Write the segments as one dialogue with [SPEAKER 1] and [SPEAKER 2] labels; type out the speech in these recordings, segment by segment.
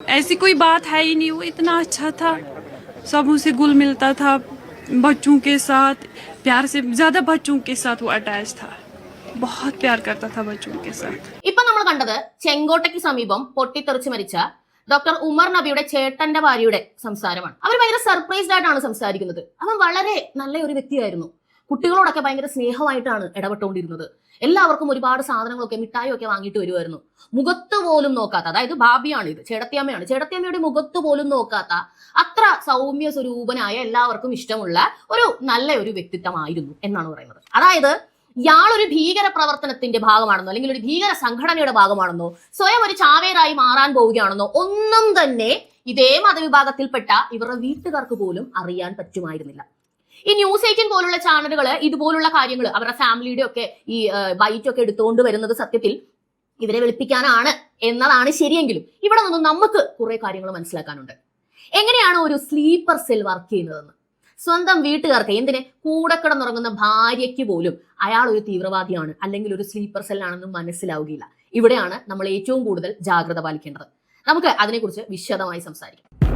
[SPEAKER 1] ऐसी कोई बात है ही नहीं वो इतना अच्छा था सब उसे गुल मिलता था बच्चों के साथ प्यार से ज़्यादा बच्चों के साथ वो अटैच था बहुत प्यार करता था बच्चों के साथ
[SPEAKER 2] ഇപ്പൊ നമ്മൾ കണ്ടത് ചെങ്കോട്ടയ്ക്ക് സമീപം പൊട്ടിത്തെറിച്ച് മരിച്ച ഡോക്ടർ ഉമർ നബിയുടെ ചേട്ടന്റെ ഭാര്യയുടെ സംസാരമാണ് അവർ ഭയങ്കര സർപ്രൈസ്ഡ് ആയിട്ടാണ് സംസാരിക്കുന്നത് അവൻ വളരെ നല്ല ഒരു വ്യക്തിയായിരുന്നു കുട്ടികളോടൊക്കെ ഭയങ്കര സ്നേഹമായിട്ടാണ് ഇടപെട്ടുകൊണ്ടിരുന്നത്. എല്ലാവർക്കും ഒരുപാട് സാധനങ്ങളൊക്കെ മിഠായി ഒക്കെ വാങ്ങിയിട്ട് വരുമായിരുന്നു മുഖത്ത് പോലും നോക്കാത്ത അതായത് ഭാബിയാണ് ഇത് ചേടത്തിയമ്മയാണ്. ചേടത്തിയമ്മയുടെ മുഖത്ത് പോലും നോക്കാത്ത അത്ര സൗമ്യ സ്വരൂപനായ എല്ലാവർക്കും ഇഷ്ടമുള്ള ഒരു നല്ല ഒരു വ്യക്തിത്വമായിരുന്നു എന്നാണ് പറയുന്നത്. അതായത് ഇയാൾ ഒരു ഭീകര പ്രവർത്തനത്തിന്റെ ഭാഗമാണെന്നോ അല്ലെങ്കിൽ ഒരു ഭീകര സംഘടനയുടെ ഭാഗമാണെന്നോ സ്വയം ഒരു ചാവേറായി മാറാൻ പോവുകയാണെന്നോ ഒന്നും തന്നെ ഇതേ മതവിഭാഗത്തിൽപ്പെട്ട ഇവരുടെ വീട്ടുകാർക്ക് പോലും അറിയാൻ പറ്റുമായിരുന്നില്ല. ഈ ന്യൂസ് എയ്റ്റീൻ പോലുള്ള ചാനലുകൾ ഇതുപോലുള്ള കാര്യങ്ങൾ അവരുടെ ഫാമിലിയുടെ ഒക്കെ ഈ ബൈറ്റ് ഒക്കെ എടുത്തുകൊണ്ട് വരുന്നത് സത്യത്തിൽ ഇവരെ വെളുപ്പിക്കാനാണ് എന്നതാണ് ശരിയെങ്കിലും. ഇവിടെ നിന്നും നമുക്ക് കുറെ കാര്യങ്ങൾ മനസ്സിലാക്കാനുണ്ട്. എങ്ങനെയാണ് ഒരു സ്ലീപ്പർ സെൽ വർക്ക് ചെയ്യുന്നതെന്ന്? സ്വന്തം വീട്ടുകാർക്ക് എന്തിന്? കൂടെ കിടന്നുറങ്ങുന്ന ഭാര്യയ്ക്ക് പോലും അയാൾ ഒരു തീവ്രവാദിയാണ് അല്ലെങ്കിൽ ഒരു സ്ലീപ്പർ സെല്ലാണെന്ന് മനസ്സിലാവുകയില്ല. ഇവിടെയാണ് നമ്മൾ ഏറ്റവും കൂടുതൽ ജാഗ്രത പാലിക്കേണ്ടത്. നമുക്ക് അതിനെക്കുറിച്ച് വിശദമായി സംസാരിക്കാം.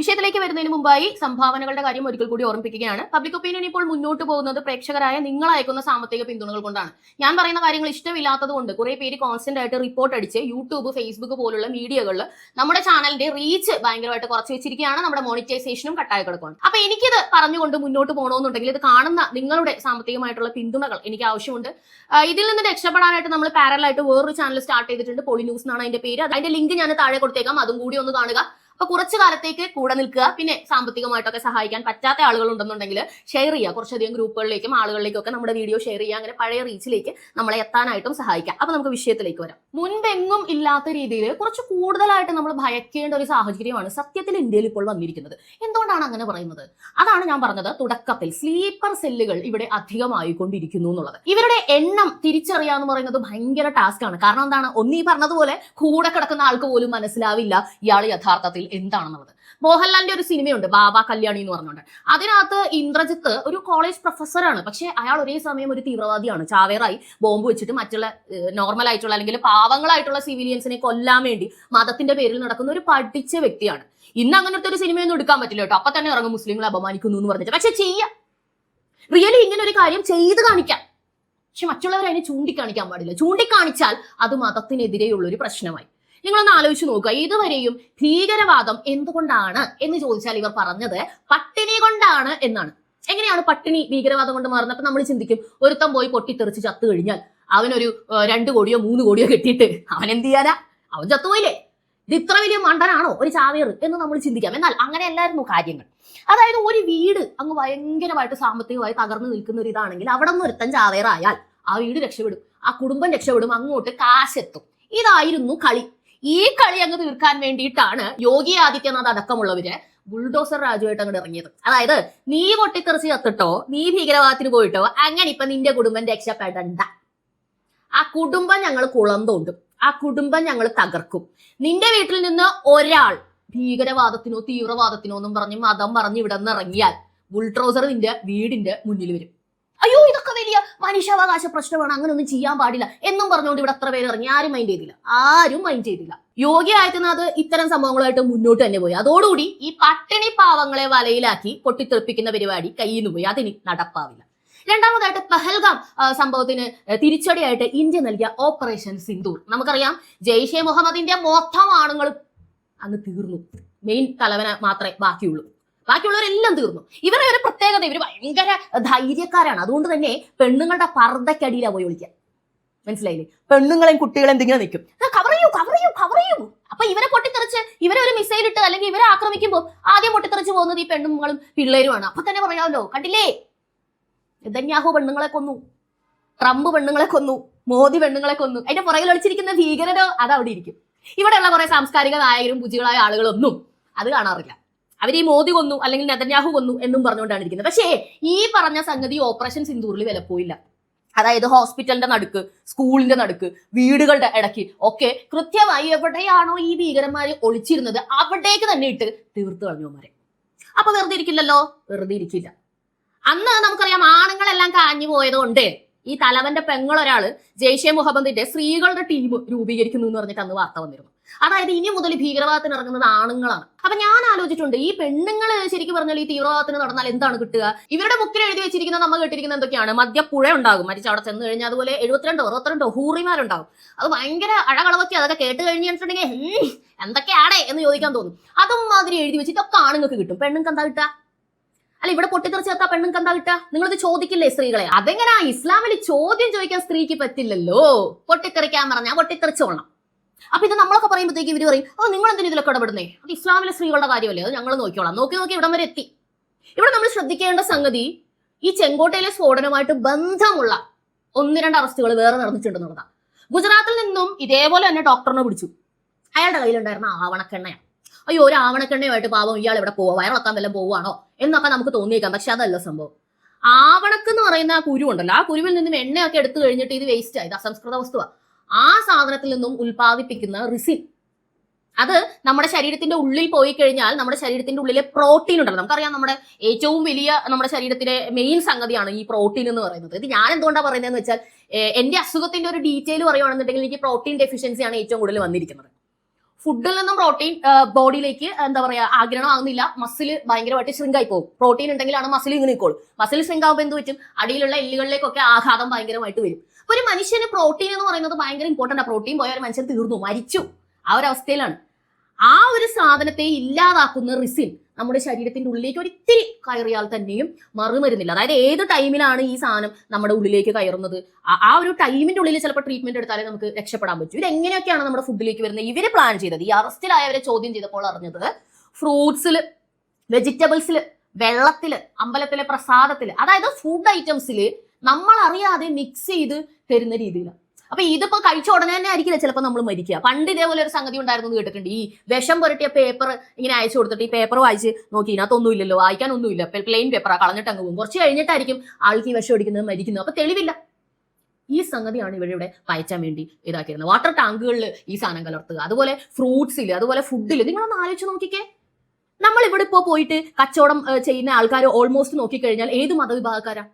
[SPEAKER 2] വിഷയത്തിലേക്ക് വരുന്നതിന് മുമ്പായി സംഭാവനകളുടെ കാര്യം ഒരിക്കൽ കൂടി ഓർമ്മിപ്പിക്കുകയാണ്. പബ്ലിക് ഒപ്പീനിയൻ ഇപ്പോൾ മുന്നോട്ട് പോകുന്നത് പ്രേക്ഷകരായ നിങ്ങൾ അയക്കുന്ന സാമ്പത്തിക പിന്തുണകൾ കൊണ്ടാണ്. ഞാൻ പറയുന്ന കാര്യങ്ങൾ ഇഷ്ടമില്ലാത്തത് കൊണ്ട് കുറെ പേര് കോൺസ്റ്റന്റ് ആയിട്ട് റിപ്പോർട്ട് അടിച്ച് യൂട്യൂബ് ഫേസ്ബുക്ക് പോലുള്ള മീഡിയകളിൽ നമ്മുടെ ചാനലിന്റെ റീച്ച് ഭയങ്കരമായിട്ട് കുറച്ച് വെച്ചിരിക്കുകയാണ്. നമ്മുടെ മോണിറ്റൈസേഷനും കട്ടായി കിടക്കുന്നത് അപ്പൊ എനിക്കിത് പറഞ്ഞുകൊണ്ട് മുന്നോട്ട് പോകണമെന്നുണ്ടെങ്കിൽ ഇത് കാണുന്ന നിങ്ങളുടെ സാമ്പത്തികമായിട്ടുള്ള പിന്തുണകൾ എനിക്ക് ആവശ്യമുണ്ട്. ഇതിൽ നിന്ന് രക്ഷപ്പെടാനായിട്ട് നമ്മൾ പാരലായിട്ട് വേറൊരു ചാനൽ സ്റ്റാർട്ട് ചെയ്തിട്ടുണ്ട്. പോളി ന്യൂസ് എന്നാണ് അതിന്റെ പേര്. അതിന്റെ ലിങ്ക് ഞാൻ താഴെ കൊടുത്തേക്കാം. അതും കൂടി ഒന്ന് കാണുക. അപ്പൊ കുറച്ചു കാലത്തേക്ക് കൂടെ നിൽക്കുക. പിന്നെ സാമ്പത്തികമായിട്ടൊക്കെ സഹായിക്കാൻ പറ്റാത്ത ആളുകൾ ഉണ്ടെന്നുണ്ടെങ്കിൽ ഷെയർ ചെയ്യുക. കുറച്ചധികം ഗ്രൂപ്പുകളിലേക്കും ആളുകളിലേക്കും ഒക്കെ നമ്മുടെ വീഡിയോ ഷെയർ ചെയ്യുക. അങ്ങനെ പഴയ റീച്ചിലേക്ക് നമ്മളെ എത്താനായിട്ടും സഹായിക്കാം. അപ്പൊ നമുക്ക് വിഷയത്തിലേക്ക് വരാം. മുൻപെങ്ങും ഇല്ലാത്ത രീതിയിൽ കുറച്ച് കൂടുതലായിട്ട് നമ്മൾ ഭയക്കേണ്ട ഒരു സാഹചര്യമാണ് സത്യത്തിൽ ഇന്ത്യയിൽ ഇപ്പോൾ വന്നിരിക്കുന്നത്. എന്തുകൊണ്ടാണ് അങ്ങനെ പറയുന്നത്? അതാണ് ഞാൻ പറഞ്ഞത് തുടക്കത്തിൽ. സ്ലീപ്പർ സെല്ലുകൾ ഇവിടെ അധികമായിക്കൊണ്ടിരിക്കുന്നു എന്നുള്ളത്. ഇവരുടെ എണ്ണം തിരിച്ചറിയാന്ന് പറയുന്നത് ഭയങ്കര ടാസ്ക് ആണ്. കാരണം എന്താണ്? ഒന്നീ പറഞ്ഞതുപോലെ കൂടെ കിടക്കുന്ന ആൾക്ക് പോലും മനസ്സിലാവില്ല. ഇയാൾ യഥാർത്ഥത്തിൽ എന്താണെന്നുള്ളത്. മോഹൻലാലിന്റെ ഒരു സിനിമയുണ്ട് ബാബ കല്യാണി എന്ന് പറഞ്ഞുകൊണ്ട്. അതിനകത്ത് ഇന്ദ്രജിത്ത് ഒരു കോളേജ് പ്രൊഫസറാണ് പക്ഷെ അയാൾ ഒരേ സമയം ഒരു തീവ്രവാദിയാണ്. ചാവേറായി ബോംബ് വെച്ചിട്ട് മറ്റുള്ള നോർമൽ ആയിട്ടുള്ള അല്ലെങ്കിൽ പാവങ്ങളായിട്ടുള്ള സിവിലിയൻസിനെ കൊല്ലാൻ വേണ്ടി മതത്തിന്റെ പേരിൽ നടക്കുന്ന ഒരു പഠിച്ച വ്യക്തിയാണ്. ഇന്ന് അങ്ങനത്തെ ഒരു സിനിമയൊന്നും എടുക്കാൻ പറ്റില്ല കേട്ടോ. അപ്പൊ തന്നെ ഇറങ്ങും. മുസ്ലിങ്ങളെ അപമാനിക്കുന്നു എന്ന് പറഞ്ഞിട്ട്. പക്ഷെ ചെയ്യാം. റിയലി ഇങ്ങനെ ഒരു കാര്യം ചെയ്ത് കാണിക്കാം. പക്ഷെ മറ്റുള്ളവർ അതിനെ ചൂണ്ടിക്കാണിക്കാൻ പാടില്ല. ചൂണ്ടിക്കാണിച്ചാൽ അത് മതത്തിനെതിരെയുള്ള ഒരു പ്രശ്നമായി. നിങ്ങളൊന്ന് ആലോചിച്ച് നോക്കുക. ഇതുവരെയും ഭീകരവാദം എന്തുകൊണ്ടാണ് എന്ന് ചോദിച്ചാൽ ഇവർ പറഞ്ഞത് പട്ടിണി കൊണ്ടാണ് എന്നാണ്. എങ്ങനെയാണ് പട്ടിണി ഭീകരവാദം കൊണ്ട് മാറുന്നത്? അപ്പൊ നമ്മൾ ചിന്തിക്കും ഒരുത്തം പോയി പൊട്ടിത്തെറിച്ച് ചത്തു കഴിഞ്ഞാൽ അവനൊരു രണ്ട് കോടിയോ മൂന്ന് കോടിയോ കെട്ടിയിട്ട് അവൻ എന്ത് ചെയ്യാനാ? അവൻ ചത്തുപോയില്ലേ? ഇത് ഇത്ര വലിയ മണ്ടനാണോ? ഒരു ചാവേർ എന്ന് നമ്മൾ ചിന്തിക്കാം. എന്നാൽ അങ്ങനെയല്ലായിരുന്നു കാര്യങ്ങൾ. അതായത് ഒരു വീട് അങ്ങ് ഭയങ്കരമായിട്ട് സാമ്പത്തികമായി തകർന്നു നിൽക്കുന്ന ഒരു ഇതാണെങ്കിൽ അവിടെ നിന്ന് ഒരുത്തൻ ചാവേറായാൽ ആ വീട് രക്ഷപ്പെടും. ആ കുടുംബം രക്ഷപ്പെടും. അങ്ങോട്ട് കാശെത്തും. ഇതായിരുന്നു കളി. ഈ കളി അങ്ങ് തീർക്കാൻ വേണ്ടിയിട്ടാണ് യോഗി ആദിത്യനാഥ് അടക്കമുള്ളവര് ബുൾഡോസർ രാജുവായിട്ട് അങ്ങോട്ട് ഇറങ്ങിയത്. അതായത് നീ പൊട്ടിത്തെറിച്ച് ചത്തിട്ടോ നീ ഭീകരവാദത്തിന് പോയിട്ടോ അങ്ങനെ ഇപ്പൊ നിന്റെ കുടുംബം രക്ഷപ്പെടണ്ട. ആ കുടുംബം ഞങ്ങൾ കുളം തോണ്ടും ആ കുടുംബം ഞങ്ങൾ തകർക്കും. നിന്റെ വീട്ടിൽ നിന്ന് ഒരാൾ ഭീകരവാദത്തിനോ തീവ്രവാദത്തിനോ ഒന്നും പറഞ്ഞ് മതം പറഞ്ഞ് ഇവിടെ നിന്ന് ഇറങ്ങിയാൽ ബുൾട്രോസർ നിന്റെ വീടിന്റെ മുന്നിൽ വരും. അയ്യോ ഇതൊക്കെ മനുഷ്യാവകാശ പ്രശ്നമാണ്. അങ്ങനെ ഒന്നും ചെയ്യാൻ പാടില്ല. എന്നും പറഞ്ഞുകൊണ്ട് ഇവിടെ അത്ര പേര് ഇറങ്ങി. ആരും മൈൻഡ് ചെയ്തില്ല. ആരും മൈൻഡ് ചെയ്തില്ല. യോഗി ആദിത്യനാഥ് ഇത്തരം സംഭവങ്ങളായിട്ട് മുന്നോട്ട് തന്നെ പോയി. അതോടുകൂടി ഈ പട്ടിണി പാവങ്ങളെ വലയിലാക്കി പൊട്ടിത്തെറിപ്പിക്കുന്ന പരിപാടി കയ്യിൽ നിന്ന് പോയി. അതിനി നടപ്പാവില്ല. രണ്ടാമതായിട്ട് പെഹൽഗാം സംഭവത്തിന് തിരിച്ചടിയായിട്ട് ഇന്ത്യ നൽകിയ ഓപ്പറേഷൻ സിന്ദൂർ. നമുക്കറിയാം ജെയ്ഷെ മുഹമ്മദിന്റെ മൊത്തം ആണുങ്ങളും അങ്ങ് തീർന്നു. മെയിൻ തലവന മാത്രമേ ബാക്കിയുള്ളൂ. ബാക്കിയുള്ളവരെല്ലാം തീർന്നു. ഇവരുടെ ഒരു പ്രത്യേകത ഇവർ ഭയങ്കര ധൈര്യക്കാരാണ്. അതുകൊണ്ട് തന്നെ പെണ്ണുങ്ങളുടെ പർദ്ദക്കടിയിലാണ് പോയി വിളിക്കുക മനസ്സിലായില്ലേ? പെണ്ണുങ്ങളെയും കുട്ടികളെയും എന്തെങ്കിലും നിൽക്കും? കവർ ചെയ്യൂ കവർ ചെയ്യൂ കവർ ചെയ്യൂ. അപ്പൊ ഇവരെ പൊട്ടിത്തെറിച്ച് ഇവരെ ഒരു മിസൈൽ ഇട്ട് അല്ലെങ്കിൽ ഇവരെ ആക്രമിക്കുമ്പോൾ ആദ്യം പൊട്ടിത്തെറിച്ച് പോകുന്നത് ഈ പെണ്ണുങ്ങളും പിള്ളേരുമാണ്. അപ്പൊ തന്നെ പറയാമല്ലോ കണ്ടില്ലേ? നെതന്യാഹു പെണ്ണുങ്ങളെ കൊന്നു. ട്രംപ് പെണ്ണുങ്ങളെ കൊന്നു. മോദി പെണ്ണുങ്ങളെ കൊന്നു. അതിന്റെ പുറകിൽ ഒളിച്ചിരിക്കുന്ന ഭീകരരോ അത് അവിടെ ഇരിക്കും. ഇവിടെയുള്ള കുറെ സാംസ്കാരിക നായകരും പൂജികളായ ആളുകളൊന്നും അത് കാണാറില്ല. അവർ ഈ മോദി കൊന്നു അല്ലെങ്കിൽ നെതന്യാഹു കൊന്നു എന്നും പറഞ്ഞുകൊണ്ടാണ് ഇരിക്കുന്നത്. പക്ഷേ ഈ പറഞ്ഞ സംഗതി ഓപ്പറേഷൻ സിന്ദൂറിൽ വിലപ്പോയില്ല അതായത് ഹോസ്പിറ്റലിന്റെ നടുക്ക് സ്കൂളിന്റെ നടുക്ക് വീടുകളുടെ ഇടയ്ക്ക് ഒക്കെ കൃത്യമായി എവിടെയാണോ ഈ ഭീകരന്മാരെ ഒളിച്ചിരുന്നത് അവിടേക്ക് തന്നെ ഇട്ട് തീർത്തു കളഞ്ഞുമാരെ അപ്പൊ വെറുതെ ഇരിക്കില്ലല്ലോ? വെറുതെ ഇരിക്കില്ല. അന്ന് നമുക്കറിയാം ആണുങ്ങളെല്ലാം കാഞ്ഞു പോയതുകൊണ്ട് ഈ തലവന്റെ പെങ്ങളൊരാൾ ജെയ്ഷെ മുഹമ്മദിന്റെ സ്ത്രീകളുടെ ടീം രൂപീകരിക്കുന്നു എന്ന് പറഞ്ഞിട്ട് അന്ന് വാർത്ത വന്നിരുന്നു. അതായത് ഇനി മുതൽ ഭീകരവാദത്തിന് ഇറങ്ങുന്നത് ആണുങ്ങളാണ്. അപ്പൊ ഞാൻ ആലോചിച്ചിട്ടുണ്ട് ഈ പെണ്ണുങ്ങൾ ശരിക്കും പറഞ്ഞാൽ ഈ തീവ്രവാദത്തിന് നടന്നാൽ എന്താണ് കിട്ടുക? ഇവരുടെ ബുക്കിൽ എഴുതി വെച്ചിരിക്കുന്ന നമ്മൾ കേട്ടിരിക്കുന്ന എന്തൊക്കെയാണ്? മദ്യപ്പുഴ ഉണ്ടാകും. മരിച്ച അവിടെ ചെന്ന് കഴിഞ്ഞാൽ അതുപോലെ എഴുപത്തിരണ്ടോ അറുപത്തിരണ്ടോ ഹൂറിമാരുണ്ടാകും. അത് ഭയങ്കര അഴകളവത്തി അതൊക്കെ കേട്ട് കഴിഞ്ഞിട്ടുണ്ടെങ്കിൽ എന്തൊക്കെയാണ് എന്ന് ചോദിക്കാൻ തോന്നും. അതും മാതിരി എഴുതി വെച്ച് ഇതൊക്കെ ആണുങ്ങൾക്ക് കിട്ടും. പെണ്ണുങ്ങൾക്ക് എന്താ കിട്ടുക? അല്ല ഇവിടെ പൊട്ടിത്തെറിച്ച് ചേർത്താ പെണ്ണുങ്ങൾക്ക് എന്താ കിട്ടുക? നിങ്ങളിത് ചോദിക്കില്ലേ സ്ത്രീകളെ? അതെങ്ങനെ ഇസ്ലാമിൽ ചോദ്യം ചോദിക്കാൻ സ്ത്രീക്ക് പറ്റില്ലല്ലോ? പൊട്ടിത്തെറിക്കാൻ പറഞ്ഞാൽ പൊട്ടിത്തെറിച്ചോളണം. അപ്പൊ ഇത് നമ്മളൊക്കെ പറയുമ്പോഴത്തേക്ക് ഇവർ പറയും ഓ നിങ്ങൾ എന്തിനും ഇതിലൊക്കെ ഇടപെടുന്നേ? അത് ഇസ്ലാമിലെ സ്ത്രീകളുടെ കാര്യമല്ലേ? അത് ഞങ്ങൾ നോക്കിയോളാം നോക്കി നോക്കി ഇവിടം വരെ എത്തി. ഇവിടെ നമ്മൾ ശ്രദ്ധിക്കേണ്ട സംഗതി ഈ ചെങ്കോട്ടയിലെ സ്ഫോടനമായിട്ട് ബന്ധമുള്ള ഒന്ന് രണ്ട് അറസ്റ്റുകൾ വേറെ നടന്നിട്ടുണ്ടെന്നുള്ളതാണ് ഗുജറാത്തിൽ നിന്നും ഇതേപോലെ തന്നെ ഡോക്ടറിനെ പിടിച്ചു. അയാളുടെ കയ്യിലുണ്ടായിരുന്ന ആവണക്കെണ്ണയാണ്. അയ്യോ ഒരു ആവണക്കെണ്ണയുമായിട്ട് പാവം ഇയാൾ ഇവിടെ പോവാ? വയറിളക്കാൻ വല്ലതും പോവാണോ എന്നൊക്കെ നമുക്ക് തോന്നിയേക്കാം. പക്ഷെ അതല്ല സംഭവം. ആവണക്ക് എന്ന് പറയുന്ന ആ കുരു ഉണ്ടല്ലോ ആ കുരുവിൽ നിന്നും എണ്ണയൊക്കെ എടുത്തു കഴിഞ്ഞിട്ട് ഇത് വേസ്റ്റ് ആയത് അസംസ്കൃത വസ്തുവാ. ആ സാധനത്തിൽ നിന്നും ഉൽപ്പാദിപ്പിക്കുന്ന റിസിൻ. അത് നമ്മുടെ ശരീരത്തിന്റെ ഉള്ളിൽ പോയി കഴിഞ്ഞാൽ നമ്മുടെ ശരീരത്തിന്റെ ഉള്ളിലെ പ്രോട്ടീൻ ഉണ്ടല്ലോ. നമുക്കറിയാം നമ്മുടെ ഏറ്റവും വലിയ നമ്മുടെ ശരീരത്തിലെ മെയിൻ സംഗതിയാണ് ഈ പ്രോട്ടീൻ എന്ന് പറയുന്നത്. ഇത് ഞാൻ എന്തുകൊണ്ടാണ് പറയുന്നതെന്ന് വെച്ചാൽ എന്റെ അസുഖത്തിന്റെ ഒരു ഡീറ്റെയിൽ പറയുകയാണെന്നുണ്ടെങ്കിൽ എനിക്ക് പ്രോട്ടീൻ ഡെഫിഷ്യൻസിയാണ് ഏറ്റവും കൂടുതൽ വന്നിരിക്കുന്നത്. ഫുഡിൽ നിന്നും പ്രോട്ടീൻ ബോഡിയിലേക്ക് എന്താ പറയാ ആഗ്രഹം ആകുന്നില്ല മസിൽ ഭയങ്കരമായിട്ട് ആയി പോകും പ്രോട്ടീൻ ഉണ്ടെങ്കിലാണ് മസിൽ ഇങ്ങനെ നിൽക്കുള്ളൂ മസിൽ ആകുമ്പോൾ എന്ത് പറ്റും? അടിയിലുള്ള എല്ലുകളിലേക്കൊക്കെ ആഘാതം ഭയങ്കരമായിട്ട് വരും. ഒരു മനുഷ്യന് പ്രോട്ടീൻ എന്ന് പറയുന്നത് ഭയങ്കര ഇമ്പോർട്ടന്റ് പ്രോട്ടീൻ പോയ ഒരു മനുഷ്യൻ തീർന്നു മരിച്ചു. ആ ഒരു അവസ്ഥയിലാണ്. ആ ഒരു സാധനത്തെ ഇല്ലാതാക്കുന്ന റിസിൻ നമ്മുടെ ശരീരത്തിന്റെ ഉള്ളിലേക്ക് ഒരിത്തിരി കയറിയാൽ തന്നെയും മറുമരുന്നില്ല. അതായത് ഏത് ടൈമിലാണ് ഈ സാധനം നമ്മുടെ ഉള്ളിലേക്ക് കയറുന്നത്? ആ- ആ ഒരു ടൈമിന്റെ ഉള്ളിൽ ചിലപ്പോൾ ട്രീറ്റ്മെന്റ് എടുത്താലേ നമുക്ക് രക്ഷപ്പെടാൻ പറ്റും. ഇതെങ്ങനെയൊക്കെയാണ് നമ്മുടെ ഫുഡിലേക്ക് വരുന്നത്? ഇവർ പ്ലാൻ ചെയ്തത് ഈ അറസ്റ്റിലായവരെ ചോദ്യം ചെയ്തപ്പോൾ അറിഞ്ഞത് ഫ്രൂട്ട്സിൽ വെജിറ്റബിൾസിൽ വെള്ളത്തിൽ അമ്പലത്തിലെ പ്രസാദത്തിൽ അതായത് ഫുഡ് ഐറ്റംസിൽ നമ്മൾ അറിയാതെ മിക്സ് ചെയ്ത് തരുന്ന രീതിയിലാണ് അപ്പൊ ഇതിപ്പോ കഴിച്ച ഉടനെ തന്നെ ആയിരിക്കില്ല ചിലപ്പോൾ നമ്മൾ മരിക്കുക. പണ്ട് ഇതേപോലെ ഒരു സംഗതി ഉണ്ടായിരുന്നു കേട്ടിട്ടുണ്ട്. ഈ വിഷം പുരട്ടിയ പേപ്പർ ഇങ്ങനെ അയച്ചു കൊടുത്തിട്ട് ഈ പേപ്പർ വായിച്ച് നോക്കി ഇതിനകത്തൊന്നും ഇല്ലല്ലോ വായിക്കാനൊന്നുമില്ല. പ്ലെയിൻ പേപ്പറാ കളഞ്ഞിട്ട് അങ്ങ് പോകും. കുറച്ച് കഴിഞ്ഞിട്ടായിരിക്കും ആൾക്ക് ഈ വിഷം അടിക്കുന്നത് മരിക്കുന്നത്. അപ്പൊ തെളിവില്ല. ഈ സംഗതിയാണ് ഇവരിവിടെ പയറ്റാൻ വേണ്ടി ഇതാക്കിയിരുന്നത്. വാട്ടർ ടാങ്കുകളിൽ ഈ സാധനം കലർത്തുക. അതുപോലെ ഫ്രൂട്ട്സിൽ അതുപോലെ ഫുഡിൽ നിങ്ങളൊന്ന് ആലോചിച്ച് നോക്കിക്കേ. നമ്മൾ ഇവിടെ ഇപ്പോൾ പോയിട്ട് കച്ചവടം ചെയ്യുന്ന ആൾക്കാർ ഓൾമോസ്റ്റ് നോക്കിക്കഴിഞ്ഞാൽ ഏത് മതവിഭാഗക്കാരാ?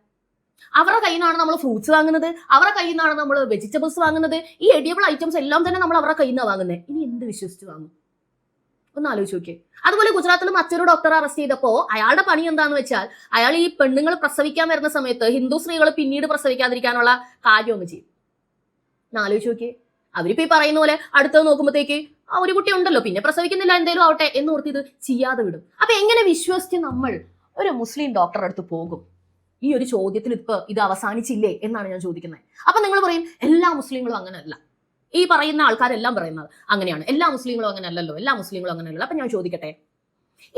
[SPEAKER 2] അവരുടെ കയ്യിൽ നിന്നാണ് നമ്മൾ ഫ്രൂട്ട്സ് വാങ്ങുന്നത്. അവരുടെ കയ്യിൽ നിന്നാണ് നമ്മൾ വെജിറ്റബിൾസ് വാങ്ങുന്നത്. ഈ എഡിയബിൾ ഐറ്റംസ് എല്ലാം തന്നെ നമ്മൾ അവരുടെ കയ്യിൽ നിന്നാണ് വാങ്ങുന്നത് ഇനി എന്ത് വിശ്വസിച്ച് വാങ്ങും? ഒന്ന് ആലോചിച്ച് നോക്കിയേ. അതുപോലെ ഗുജറാത്തിൽ മറ്റൊരു ഡോക്ടറെ അറസ്റ്റ് ചെയ്തപ്പോൾ അയാളുടെ പണി എന്താന്ന് വെച്ചാൽ അയാൾ ഈ പെണ്ണുങ്ങൾ പ്രസവിക്കാൻ വരുന്ന സമയത്ത് ഹിന്ദു സ്ത്രീകൾ പിന്നീട് പ്രസവിക്കാതിരിക്കാനുള്ള കാര്യം അങ്ങ് ചെയ്യും. ഒന്ന് ആലോചിച്ച് നോക്കിയേ. അവരിപ്പോ ഈ പറയുന്ന പോലെ അടുത്തത് നോക്കുമ്പോഴത്തേക്ക് ആ ഒരു കുട്ടി ഉണ്ടല്ലോ. പിന്നെ പ്രസവിക്കുന്നില്ല എന്തേലും ആവട്ടെ എന്ന് ഓർത്ത് ഇത് ചെയ്യാതെ വിടും. അപ്പൊ എങ്ങനെ വിശ്വസിച്ച് നമ്മൾ ഒരു മുസ്ലിം ഡോക്ടറെ അടുത്ത് പോകും? ഈ ഒരു ചോദ്യത്തിൽ ഇപ്പൊ ഇത് അവസാനിച്ചില്ലേ എന്നാണ് ഞാൻ ചോദിക്കുന്നത്. അപ്പൊ നിങ്ങൾ പറയും എല്ലാ മുസ്ലിങ്ങളും അങ്ങനെയല്ല ഈ പറയുന്ന ആൾക്കാരെല്ലാം പറയുന്നത് അങ്ങനെയാണ്. എല്ലാ മുസ്ലിങ്ങളും അങ്ങനെ അല്ലല്ലോ എല്ലാ മുസ്ലിങ്ങളും അങ്ങനെയല്ല അപ്പൊ ഞാൻ ചോദിക്കട്ടെ.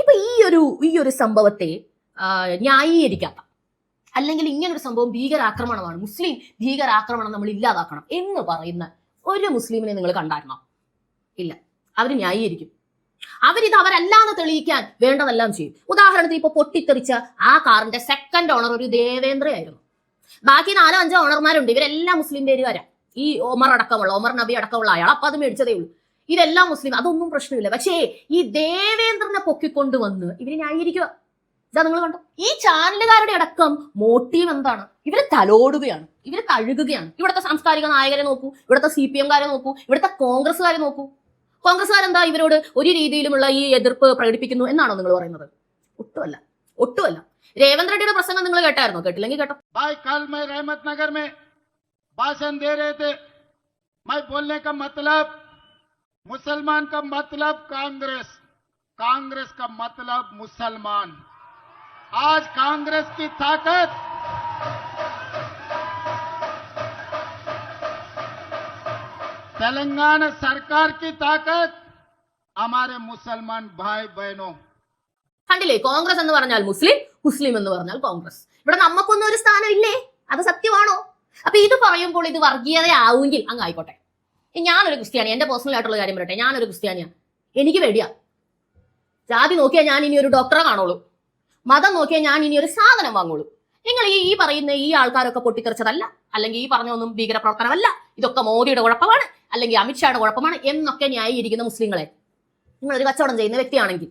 [SPEAKER 2] ഇപ്പൊ ഈ ഒരു ഈ ഒരു സംഭവത്തെ ന്യായീകരിക്കാത്ത അല്ലെങ്കിൽ ഇങ്ങനൊരു സംഭവം ഭീകരാക്രമണമാണ് മുസ്ലിം ഭീകരാക്രമണം നമ്മൾ ഇല്ലാതാക്കണം എന്ന് പറയുന്ന ഒരു മുസ്ലിമിനെ നിങ്ങൾ കണ്ടായിരുന്നോ? ഇല്ല. അവർ ന്യായീകരിക്കും. അവരിത് അവരല്ലാന്ന് തെളിയിക്കാൻ വേണ്ടതെല്ലാം ചെയ്യും. ഉദാഹരണത്തിന് ഇപ്പൊ പൊട്ടിത്തെറിച്ച ആ കാറിന്റെ സെക്കൻഡ് ഓണർ ഒരു ദേവേന്ദ്രയായിരുന്നു. ബാക്കി നാലോ അഞ്ചോ ഓണർമാരുണ്ട് ഇവരെല്ലാം മുസ്ലിം പേരുകാരാണ് ഈ ഒമർ അടക്കമുള്ള ഒമർ നബി അടക്കമുള്ള അയാൾ അപ്പൊ അത് മേടിച്ചതേ ഉള്ളൂ. ഇതെല്ലാം മുസ്ലിം അതൊന്നും പ്രശ്നമില്ല. പക്ഷേ ഈ ദേവേന്ദ്രനെ പൊക്കിക്കൊണ്ടുവന്ന് ഇവർ ന്യായീകരിക്കുക ഇതാ നിങ്ങൾ കണ്ടോ? ഈ ചാനലുകാരുടെ അടക്കം മോട്ടീവ് എന്താണ്? ഇവർ തലോടുകയാണ്. ഇവർ തഴുകുകയാണ് ഇവിടുത്തെ സാംസ്കാരിക നായകരെ നോക്കൂ. ഇവിടുത്തെ സി പി എംകാരെ നോക്കൂ. ഇവിടുത്തെ കോൺഗ്രസ്സുകാരെ നോക്കൂ. കോൺഗ്രസ്സുകാരെന്താ ഇവരോട് ഒരു രീതിയിലുമുള്ള ഈ എതിർപ്പ് പ്രകടിപ്പിക്കുന്നു എന്നാണോ നിങ്ങൾ പറയുന്നത് ഒട്ടുമല്ല ഒട്ടുമല്ല രേവന്ത് റെഡ്ഡിയുടെ പ്രസംഗം നിങ്ങൾ കേട്ടായിരുന്നോ കേട്ടില്ലെങ്കിൽ കേട്ടോ
[SPEAKER 3] भाई कल मैं रहमत नगर में भाषण दे रहे थे मैं बोलने का मतलब मुसलमान का मतलब कांग्रेस कांग्रेस का मतलब मुसलमान आज कांग्रेस की ताकत तेलंगाना सरकार की ताकत हमारे मुसलमान भाई बहनों
[SPEAKER 2] കണ്ടില്ലേ കോൺഗ്രസ് എന്ന് പറഞ്ഞാൽ മുസ്ലിം മുസ്ലിം എന്ന് പറഞ്ഞാൽ കോൺഗ്രസ് ഇവിടെ നമുക്കൊന്നും ഒരു സ്ഥാനം ഇല്ലേ അത് സത്യമാണോ അപ്പൊ ഇത് പറയുമ്പോൾ ഇത് വർഗീയതയാവുമെങ്കിൽ അങ്ങ് ആയിക്കോട്ടെ ഇനി ഞാനൊരു ക്രിസ്ത്യാനി എന്റെ പേഴ്സണൽ ആയിട്ടുള്ള കാര്യം പറയട്ടെ ഞാനൊരു ക്രിസ്ത്യാനിയാണ് എനിക്ക് പേടിയാ ജാതി നോക്കിയാൽ ഞാൻ ഇനി ഒരു ഡോക്ടറെ കാണുള്ളൂ മതം നോക്കിയാൽ ഞാൻ ഇനി ഒരു സാധനം വാങ്ങുള്ളൂ നിങ്ങൾ ഈ ഈ പറയുന്ന ഈ ആൾക്കാരൊക്കെ പൊട്ടിത്തെറിച്ചതല്ല. അല്ലെങ്കിൽ ഈ പറഞ്ഞൊന്നും ഭീകരപ്രവർത്തനമല്ല. ഇതൊക്കെ മോദിയുടെ കുഴപ്പമാണ്. അല്ലെങ്കിൽ അമിത്ഷായുടെ കുഴപ്പമാണ് എന്നൊക്കെ ന്യായീകരിക്കുന്ന മുസ്ലിങ്ങളെ. നിങ്ങൾ ഒരു കച്ചവടം ചെയ്യുന്ന വ്യക്തിയാണെങ്കിൽ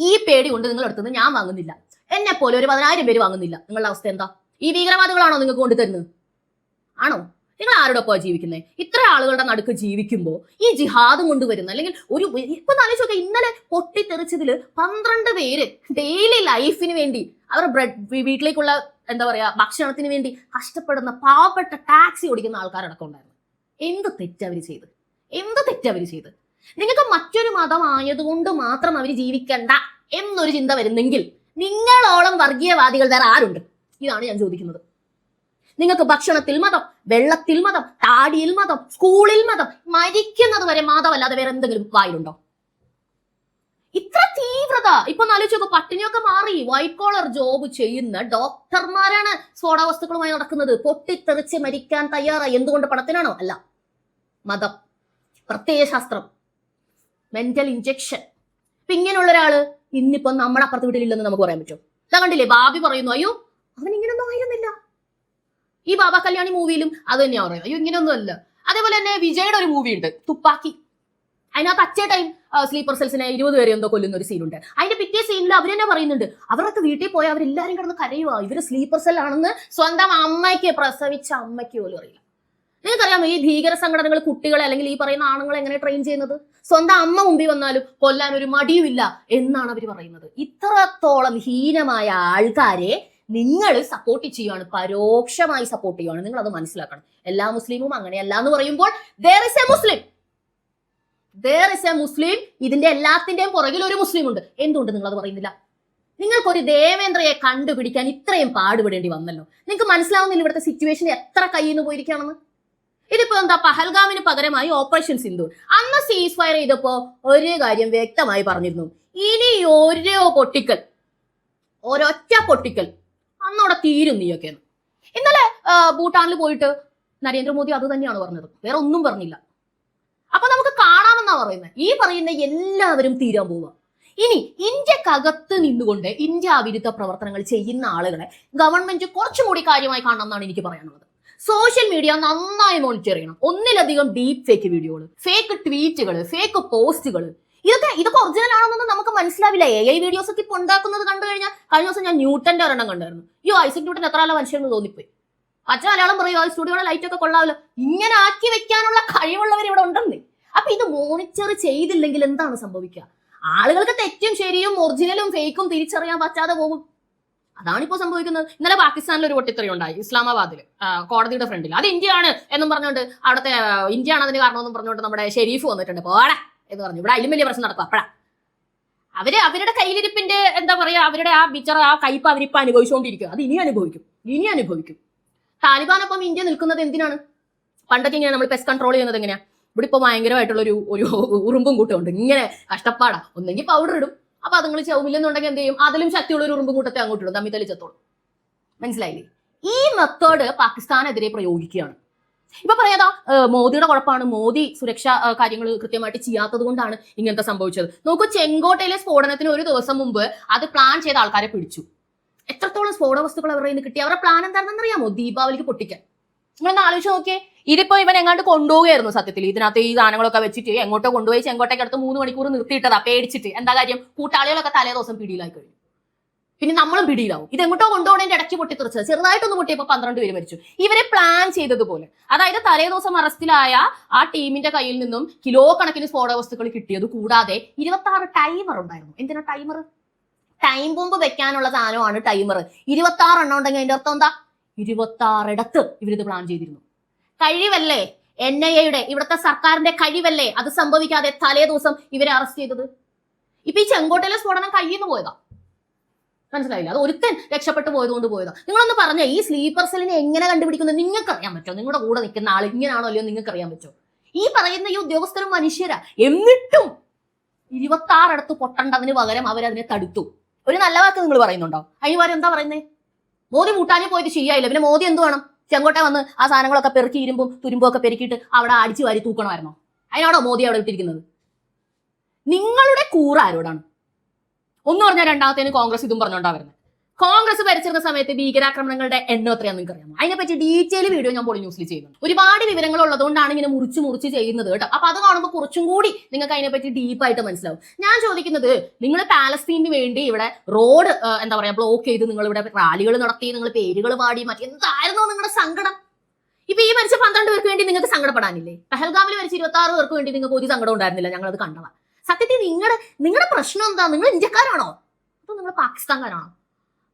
[SPEAKER 2] ഈ പേടി കൊണ്ട് നിങ്ങൾ എടുത്തുനിന്ന് ഞാൻ വാങ്ങുന്നില്ല. എന്നെ പോലെ ഒരു പതിനായിരം പേര് വാങ്ങുന്നില്ല. നിങ്ങളുടെ അവസ്ഥ എന്താ? ഈ ഭീകരവാദികളാണോ നിങ്ങൾക്ക് കൊണ്ടുതരുന്നത്? ആണോ? നിങ്ങൾ ആരുടെ ഒപ്പമാണ് ജീവിക്കുന്നത് ഇത്ര ആളുകളുടെ നടുക്ക് ജീവിക്കുമ്പോൾ ഈ ജിഹാദും കൊണ്ടുവരുന്ന അല്ലെങ്കിൽ ഒരു ഇപ്പൊ ആലോചിച്ച് ഇന്നലെ പൊട്ടിത്തെറിച്ചതിൽ പന്ത്രണ്ട് പേര് ഡെയിലി ലൈഫിന് വേണ്ടി അവരുടെ ബ്രെഡ് വീട്ടിലേക്കുള്ള എന്താ പറയാ ഭക്ഷണത്തിന് വേണ്ടി കഷ്ടപ്പെടുന്ന പാവപ്പെട്ട ടാക്സി ഓടിക്കുന്ന ആൾക്കാരടക്കം ഉണ്ടായിരുന്നു. എന്ത് തെറ്റവര് ചെയ്ത്? എന്ത് തെറ്റവര് ചെയ്ത്? നിങ്ങൾക്ക് മറ്റൊരു മതം ആയതുകൊണ്ട് മാത്രം അവർ ജീവിക്കണ്ട എന്നൊരു ചിന്ത വരുന്നെങ്കിൽ നിങ്ങളോളം വർഗീയവാദികൾ വേറെ ആരുണ്ട്? ഇതാണ് ഞാൻ ചോദിക്കുന്നത്. നിങ്ങൾക്ക് ഭക്ഷണത്തിൽ മതം വെള്ളത്തിൽ മതം താടിയിൽ മതം സ്കൂളിൽ മതം മരിക്കുന്നത് വരെ മതമല്ലാതെ വേറെ എന്തെങ്കിലും വായിലുണ്ടോ? ഇത്ര തീവ്രത. ഇപ്പൊ ആലോചിച്ച് നോക്ക് പട്ടിണിയൊക്കെ മാറി. വൈറ്റ് കോളർ ജോബ് ചെയ്യുന്ന ഡോക്ടർമാരാണ് സ്ഫോടക വസ്തുക്കളുമായി നടക്കുന്നത്. പൊട്ടിത്തെറിച്ച് മരിക്കാൻ തയ്യാറായി. എന്തുകൊണ്ട് പണത്തിനാണോ? അല്ല മതം. പ്രത്യയശാസ്ത്രം മെന്റൽ ഇഞ്ചക്ഷൻ ഇപ്പൊ ഇങ്ങനെയുള്ള ഒരാൾ ഇന്നിപ്പോ നമ്മുടെ അപ്പുറത്ത് വീട്ടിലില്ലെന്ന് നമുക്ക് പറയാൻ പറ്റും. ഇതാ കണ്ടില്ലേ ബാബി പറയുന്നു അയ്യോ അവൻ ഇങ്ങനൊന്നും ആയിരുന്നില്ല. ഈ ബാബ കല്യാണി മൂവിയിലും അത് തന്നെയാ പറയുന്നത്. അയ്യോ ഇങ്ങനെയൊന്നും അല്ല. അതേപോലെ തന്നെ വിജയുടെ ഒരു മൂവി ഉണ്ട് തുപ്പാക്കി. അതിനകത്ത് അച്ചേ ടൈം സ്ലീപ്പർ സെൽസിനെ ഇരുപത് പേരെ എന്തോ കൊല്ലുന്ന ഒരു സീനുണ്ട് അതിന്റെ പിറ്റേ സീനിൽ അവർ തന്നെ പറയുന്നുണ്ട് അവരൊക്കെ വീട്ടിൽ പോയി അവരെല്ലാരും കിടന്ന് കരയുവാ. ഇവർ സ്ലീപ്പർ സെല്ലാണെന്ന് സ്വന്തം അമ്മയ്ക്ക് പ്രസവിച്ച അമ്മയ്ക്ക് പോലും അറിയില്ല. നിങ്ങൾക്കറിയാമോ ഈ ഭീകര സംഘടനകൾ കുട്ടികളെ അല്ലെങ്കിൽ ഈ പറയുന്ന ആണുങ്ങളെ എങ്ങനെ ട്രെയിൻ ചെയ്യുന്നത്? സ്വന്തം അമ്മ മുമ്പിൽ വന്നാലും കൊല്ലാൻ ഒരു മടിയുമില്ല എന്നാണ് അവർ പറയുന്നത്. ഇത്രത്തോളം ഹീനമായ ആൾക്കാരെ നിങ്ങൾ സപ്പോർട്ട് ചെയ്യുവാണ് പരോക്ഷമായി സപ്പോർട്ട് ചെയ്യുവാണ്. നിങ്ങൾ അത് മനസ്സിലാക്കണം. എല്ലാ മുസ്ലിമും അങ്ങനെയല്ല എന്ന് പറയുമ്പോൾ there a Muslim there a Muslim ഇതിന്റെ എല്ലാത്തിന്റെയും പുറകിൽ ഒരു മുസ്ലിം ഉണ്ട്. എന്തുകൊണ്ട് നിങ്ങൾ അത് പറയുന്നില്ല? നിങ്ങൾക്കൊരു ദേവേന്ദ്രയെ കണ്ടുപിടിക്കാൻ ഇത്രയും പാടുപെടേണ്ടി വന്നല്ലോ. നിങ്ങൾക്ക് മനസ്സിലാവുന്നില്ല ഇവിടുത്തെ സിറ്റുവേഷൻ എത്ര കയ്യിൽ നിന്ന് പോയിരിക്കുകയാണെന്ന്? ഇതിപ്പോ എന്താ പഹൽഗാമിന് പകരമായി ഓപ്പറേഷൻ സിന്ധു അന്ന് സീസ് ഫയർ ചെയ്തപ്പോ ഒരു കാര്യം വ്യക്തമായി പറഞ്ഞിരുന്നു. ഇനി ഓരോ പൊട്ടിക്കൽ ഒരൊറ്റ പൊട്ടിക്കൽ അന്നവിടെ തീരും നീയൊക്കെ ഇന്നലെ ഭൂട്ടാനിൽ പോയിട്ട് നരേന്ദ്രമോദി അത് തന്നെയാണ് പറഞ്ഞത്. വേറെ ഒന്നും പറഞ്ഞില്ല. അപ്പൊ നമുക്ക് കാണാമെന്നാ പറയുന്നത് ഈ പറയുന്ന എല്ലാവരും തീരാൻ പോവുക. ഇനി ഇന്ത്യക്കകത്ത് നിന്നുകൊണ്ട് ഇന്ത്യ വിരുദ്ധ പ്രവർത്തനങ്ങൾ ചെയ്യുന്ന ആളുകളെ ഗവൺമെന്റ് കുറച്ചും കൂടി കാര്യമായി കാണണം എന്നാണ് എനിക്ക് പറയാനുള്ളത്. സോഷ്യൽ മീഡിയ നന്നായി മോണിറ്റർ ചെയ്യണം. ഒന്നിലധികം ഡീപ് ഫേക്ക് വീഡിയോകൾ ഫേക്ക് ട്വീറ്റുകൾ ഫേക്ക് പോസ്റ്റുകൾ ഇതൊക്കെ ഇതൊക്കെ ഒറിജിനൽ ആണെന്നൊന്നും നമുക്ക് മനസ്സിലാവില്ല. എ ഐ വീഡിയോസ് ഒക്കെ ഇപ്പൊ ഉണ്ടാക്കുന്നത് കണ്ടു കഴിഞ്ഞാൽ കഴിഞ്ഞ ദിവസം ഞാൻ ന്യൂട്ടന്റെ ഒരെണ്ണം കണ്ടായിരുന്നു. അയ്യോ ഐസക് ന്യൂട്ടൻ എത്ര നല്ല മനുഷ്യനെന്ന് തോന്നിപ്പോയി. അച്ഛൻ മലയാളം പറയും ആ ലൈറ്റ് ഒക്കെ കൊള്ളാമല്ലോ. ഇങ്ങനെ ആക്കി വെക്കാനുള്ള കഴിവുള്ളവർ ഇവിടെ ഉണ്ടെന്ന്. അപ്പൊ ഇത് മോണിറ്റർ ചെയ്തില്ലെങ്കിൽ എന്താണ് സംഭവിക്കുക? ആളുകൾക്ക് തെറ്റും ശരിയും ഒറിജിനലും ഫേക്കും തിരിച്ചറിയാൻ പറ്റാതെ പോകും. അതാണ് ഇപ്പോൾ സംഭവിക്കുന്നത്. ഇന്നലെ പാകിസ്ഥാനിൽ ഒരു പൊട്ടിത്തെറി ഉണ്ടായി ഇസ്ലാമാബാദിൽ. കോടതിയുടെ ഫ്രണ്ടിൽ. അത് ഇന്ത്യയാണ് എന്നും പറഞ്ഞുകൊണ്ട് അവിടുത്തെ ഇന്ത്യയാണ് അതിന് കാരണമെന്നും പറഞ്ഞുകൊണ്ട് നമ്മുടെ ഷെരീഫ് വന്നിട്ടുണ്ട്. പോടാ. എന്ന് പറഞ്ഞു. ഇവിടെ അതിലും വലിയ പ്രശ്നം നടക്കും. അപ്പഴാ. അവർ അവരുടെ കയ്യിലിരിപ്പിന്റെ എന്താ പറയാ അവരുടെ ആ ബിച്ചർ ആ കയ്പ് അവരിപ്പ അനുഭവിച്ചുകൊണ്ടിരിക്കുക അത് ഇനി അനുഭവിക്കും. ഇനി അനുഭവിക്കും. താലിബാനൊപ്പം ഇന്ത്യ നിൽക്കുന്നത് എന്തിനാണ്? പണ്ടൊക്കെ ഇങ്ങനെ നമ്മൾ പെസ് കൺട്രോൾ ചെയ്യുന്നത് എങ്ങനെയാ? ഇവിടെ ഇപ്പൊ ഭയങ്കരമായിട്ടുള്ള ഒരു ഒരു ഉറുമ്പും കൂട്ടമുണ്ട്. ഇങ്ങനെ കഷ്ടപ്പാടാ. ഒന്നെങ്കിൽ പൗഡർ ഇടും. അപ്പൊ അതുങ്ങൾ ചവില്ലെന്നുണ്ടെങ്കിൽ എന്ത് ചെയ്യും? അതിലും ശക്തിയുള്ള ഒരു ഉറുമ്പും കൂട്ടത്തെ അങ്ങോട്ടിടും. തമ്മിൽ തെളിച്ചത്തോളും. മനസ്സിലായില്ലേ? ഈ മെത്തേഡ് പാകിസ്ഥാനെതിരെ പ്രയോഗിക്കുകയാണ്. ഇപ്പൊ പറയാതാ മോദിയുടെ കുഴപ്പമാണ്. മോദി സുരക്ഷാ കാര്യങ്ങൾ കൃത്യമായിട്ട് ചെയ്യാത്തത് കൊണ്ടാണ് ഇങ്ങനത്തെ സംഭവിച്ചത്. നോക്കൂ ചെങ്കോട്ടയിലെ സ്ഫോടനത്തിന് ഒരു ദിവസം മുമ്പ് അത് പ്ലാൻ ചെയ്ത ആൾക്കാരെ പിടിച്ചു. എത്രത്തോളം സ്ഫോടക വസ്തുക്കൾ അവരുടെ നിന്ന് കിട്ടി? അവരുടെ പ്ലാൻ എന്താണെന്ന് അറിയാമോ? ദീപാവലിക്ക് പൊട്ടിക്കാൻ. നിങ്ങളൊന്ന് ആലോചിച്ച് നോക്കിയേ. ഇതിപ്പോ ഇവൻ എങ്ങാണ്ട് കൊണ്ടുപോവുകയായിരുന്നു സത്യത്തിൽ. ഇതിനകത്ത് ഈ സാധനങ്ങളൊക്കെ വെച്ചിട്ട് എങ്ങോട്ടോ കൊണ്ടുപോയി ചെങ്കോട്ടയ്ക്ക് അടുത്ത് മൂന്ന് മണിക്കൂർ നിർത്തിയിട്ടതാ പേടിച്ചിട്ട്. എന്താ കാര്യം? കൂട്ടാളികളൊക്കെ തലേ ദിവസം പിടിയിലായി കഴിഞ്ഞു. പിന്നെ നമ്മളും പിടിയിലാവും. ഇത് എങ്ങോട്ടോ കൊണ്ടുപോകണതിന്റെ ഇടയ്ക്ക് പൊട്ടിത്തെറിച്ചത്. ചെറുതായിട്ടൊന്ന് പൊട്ടിയപ്പോൾ പന്ത്രണ്ട് പേര് മരിച്ചു. ഇവരെ പ്ലാൻ ചെയ്തതുപോലെ. അതായത് തലേ ദിവസം അറസ്റ്റിലായ ആ ടീമിന്റെ കയ്യിൽ നിന്നും കിലോ കണക്കിന് സ്ഫോടക വസ്തുക്കൾ കിട്ടിയത് കൂടാതെ ഇരുപത്തി ആറ് ടൈമർ ഉണ്ടായിരുന്നു. എന്തിനാ ടൈമർ ടൈം ബോംബ് വെക്കാനുള്ള സാധനമാണ് ടൈമർ ഇരുപത്തി ആറ് എണ്ണം ഉണ്ടെങ്കിൽ അതിന്റെ അർത്ഥം എന്താ? ഇരുപത്തി ആറിടത്ത് ഇവരിത് പ്ലാൻ ചെയ്തിരുന്നു. കഴിവല്ലേ? എൻ ഐ എയുടെ ഇവിടുത്തെ സർക്കാരിന്റെ കഴിവല്ലേ? അത് സംഭവിക്കാതെ തലേ ദിവസം ഇവരെ അറസ്റ്റ് ചെയ്തത്. ഇപ്പൊ ഈ ചെങ്കോട്ടയിലെ സ്ഫോടനം കയ്യിൽ പോയതാ. മനസ്സിലായില്ല? അത് ഒരുത്തൻ രക്ഷപ്പെട്ടു പോയതുകൊണ്ട് പോയതാ. നിങ്ങളൊന്ന് പറഞ്ഞ ഈ സ്ലീപ്പർ സെല്ലിനെ എങ്ങനെ കണ്ടുപിടിക്കുന്നത് നിങ്ങൾക്ക് അറിയാൻ പറ്റുമോ? നിങ്ങളുടെ കൂടെ നിൽക്കുന്ന ആൾ ഇങ്ങനെയാണോ അല്ലയോ നിങ്ങൾക്ക് അറിയാൻ പറ്റുമോ? ഈ പറയുന്ന ഈ ഉദ്യോഗസ്ഥരും മനുഷ്യരാ. എന്നിട്ടും ഇരുപത്തി ആറിടത്ത് പൊട്ടണ്ടതിന് പകരം അവരതിനെ തടുത്തു. ഒരു നല്ല വാക്ക് നിങ്ങൾ പറയുന്നുണ്ടോ? അതിന് പകരം എന്താ പറയുന്നേ? മോദി ഭൂട്ടാനിൽ പോയിട്ട് ശരിയായില്ല. പിന്നെ മോദി എന്ത് വേണം? ചെങ്കോട്ടെ വന്ന് ആ സാധനങ്ങളൊക്കെ പെറുക്കി ഇരുമ്പും തുരുമ്പും ഒക്കെ പെരുക്കിയിട്ട് അവിടെ അടിച്ചു വാരി തൂക്കണമായിരുന്നോ? അതിനാണോ മോദി അവിടെ ഇട്ടിരിക്കുന്നത് നിങ്ങളുടെ കൂറ് ആരോടാണ്? ഒന്ന് പറഞ്ഞാൽ രണ്ടാമത്തേന് കോൺഗ്രസ് ഇതും പറഞ്ഞുകൊണ്ടാണ് വരുന്നത് കോൺഗ്രസ് ഭരിച്ചിരുന്ന സമയത്ത് ഭീകരാക്രമണങ്ങളുടെ എണ്ണം എത്രയാണെന്ന് നിങ്ങൾക്ക് അറിയാമോ അതിനെപ്പറ്റി ഡീറ്റെയിൽ വീഡിയോ ഞാൻ പോളി ന്യൂസിൽ ചെയ്യുന്നുണ്ട്. ഒരുപാട് വിവരങ്ങൾ ഉള്ളതുകൊണ്ടാണ് ഇങ്ങനെ മുറിച്ച് മുറിച്ച് ചെയ്യുന്നത് കേട്ടോ. അപ്പൊ അത് കാണുമ്പോൾ കുറച്ചും കൂടി നിങ്ങൾക്ക് അതിനെപ്പറ്റി ഡീപ്പായിട്ട് മനസ്സിലാവും. ഞാൻ ചോദിക്കുന്നത് നിങ്ങൾ പാലസ്തീനു വേണ്ടി ഇവിടെ റോഡ് എന്താ പറയാ ബ്ലോക്ക് ചെയ്ത് നിങ്ങൾ ഇവിടെ റാലികൾ നടത്തി നിങ്ങൾ പേരുകൾ പാടി മാറ്റി എന്തായിരുന്നു നിങ്ങളുടെ സങ്കടം? ഇപ്പൊ ഈ മരിച്ച പന്ത്രണ്ട് പേർക്ക് വേണ്ടി നിങ്ങൾക്ക് സങ്കടപ്പെടാനില്ലേ? പഹൽഗാമിൽ മരിച്ച ഇരുപത്തി ആറ് പേർക്ക് വേണ്ടി നിങ്ങൾക്ക് ഒരു സങ്കടം ഉണ്ടായിരുന്നില്ല. ഞങ്ങളത് കണ്ടതാ. സത്യത്തിൽ നിങ്ങളുടെ നിങ്ങളുടെ പ്രശ്നം എന്താ? നിങ്ങൾ ഇന്ത്യക്കാരാണോ? അതോ നിങ്ങൾ പാകിസ്ഥാൻകാരാണോ?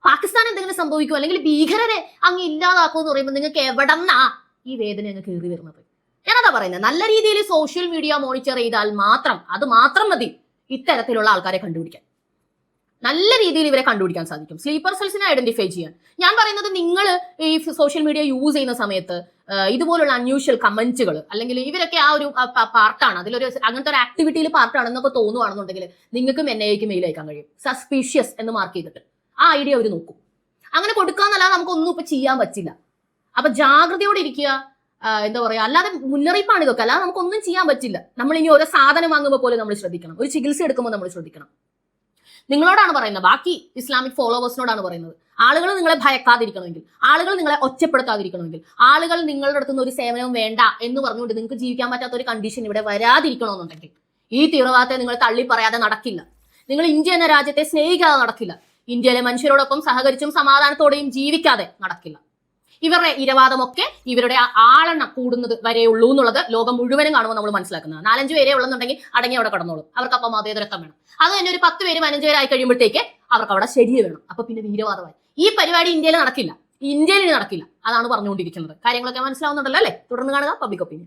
[SPEAKER 2] പാകിസ്ഥാൻ എന്തെങ്കിലും സംഭവിക്കുമോ അല്ലെങ്കിൽ ഭീകരരെ അങ്ങ് ഇല്ലാതാക്കുമോ എന്ന് പറയുമ്പോൾ നിങ്ങൾക്ക് എവിടെന്നാ ഈ വേദന അങ്ങ് കയറി വരുന്നത്? ഞാനതാ പറയുന്നത് നല്ല രീതിയിൽ സോഷ്യൽ മീഡിയ മോണിറ്റർ ചെയ്താൽ മാത്രം അത് മാത്രം മതി ഇത്തരത്തിലുള്ള ആൾക്കാരെ കണ്ടുപിടിക്കാൻ. നല്ല രീതിയിൽ ഇവരെ കണ്ടുപിടിക്കാൻ സാധിക്കും. സ്ലീപ്പർ സെൽസിനെ ഐഡന്റിഫൈ ചെയ്യാൻ. ഞാൻ പറയുന്നത് നിങ്ങൾ ഈ സോഷ്യൽ മീഡിയ യൂസ് ചെയ്യുന്ന സമയത്ത് ഇതുപോലുള്ള അൺയൂഷ്വൽ കമന്റുകൾ അല്ലെങ്കിൽ ഇവരൊക്കെ ആ ഒരു പാർട്ടാണ് അതിലൊരു അങ്ങനത്തെ ഒരു ആക്ടിവിറ്റിയിൽ പാർട്ടാണെന്നൊക്കെ തോന്നുവാണെന്നുണ്ടെങ്കിൽ നിങ്ങൾക്കും എൻ ഐക്ക് മെയിൽ അയക്കാൻ കഴിയും. സസ്പീഷ്യസ് എന്ന് മാർക്ക് ചെയ്തിട്ട്. ആ ഐഡിയ അവർ നോക്കും. അങ്ങനെ കൊടുക്കാന്നല്ലാതെ നമുക്കൊന്നും ഇപ്പൊ ചെയ്യാൻ പറ്റില്ല. അപ്പൊ ജാഗ്രതയോടെ ഇരിക്കുക. എന്താ പറയാ അല്ലാതെ മുന്നറിയിപ്പാണ് ഇതൊക്കെ. അല്ലാതെ നമുക്കൊന്നും ചെയ്യാൻ പറ്റില്ല. നമ്മൾ ഇനി ഓരോ സാധനം വാങ്ങുമ്പോൾ പോലും നമ്മൾ ശ്രദ്ധിക്കണം. ഒരു ചികിത്സ എടുക്കുമ്പോൾ നമ്മൾ ശ്രദ്ധിക്കണം. നിങ്ങളോടാണ് പറയുന്നത്. ബാക്കി ഇസ്ലാമിക് ഫോളോവേഴ്സിനോടാണ് പറയുന്നത്. ആളുകൾ നിങ്ങളെ ഭയക്കാതിരിക്കണമെങ്കിൽ ആളുകൾ നിങ്ങളെ ഒറ്റപ്പെടുത്താതിരിക്കണമെങ്കിൽ ആളുകൾ നിങ്ങളുടെ അടുത്തുനിന്ന് ഒരു സേവനവും വേണ്ട എന്ന് പറഞ്ഞുകൊണ്ട് നിങ്ങൾക്ക് ജീവിക്കാൻ പറ്റാത്ത ഒരു കണ്ടീഷൻ ഇവിടെ വരാതിരിക്കണമെന്നുണ്ടെങ്കിൽ ഈ തീവ്രവാദത്തെ നിങ്ങൾ തള്ളി പറയാതെ നടക്കില്ല. നിങ്ങൾ ഇന്ത്യ എന്ന രാജ്യത്തെ സ്നേഹിക്കാതെ നടക്കില്ല. ഇന്ത്യയിലെ മനുഷ്യരോടൊപ്പം സഹകരിച്ചും സമാധാനത്തോടെയും ജീവിക്കാതെ നടക്കില്ല. ഇവരുടെ ഇരവാദമൊക്കെ ഇവരുടെ ആളെണ്ണം കൂടുന്നത് വരെയുള്ളൂ എന്നുള്ളത് ലോകം മുഴുവനും കാണുമ്പോൾ നമ്മൾ മനസ്സിലാക്കുന്നത് നാലഞ്ച് പേരെ ഉള്ളെന്നുണ്ടെങ്കിൽ അടങ്ങി അവിടെ കടന്നോളും. അവർക്കപ്പം മതേതരത്വം വേണം. അത് തന്നെ ഒരു പത്ത് പേര് പതിനഞ്ച് പേരായി കഴിയുമ്പോഴത്തേക്ക് അവർക്ക് അവിടെ ശരിയെ വേണം. അപ്പൊ പിന്നെ വീരവാദമായി. ഈ പരിപാടി ഇന്ത്യയിൽ നടക്കില്ല. ഇന്ത്യയിൽ ഇനി നടക്കില്ല. അതാണ് പറഞ്ഞുകൊണ്ടിരിക്കുന്നത്. കാര്യങ്ങളൊക്കെ മനസ്സിലാവുന്നുണ്ടല്ലോ അല്ലേ? തുടർന്ന് കാണുക പബ്ലിക് ഒപ്പീനിയൻ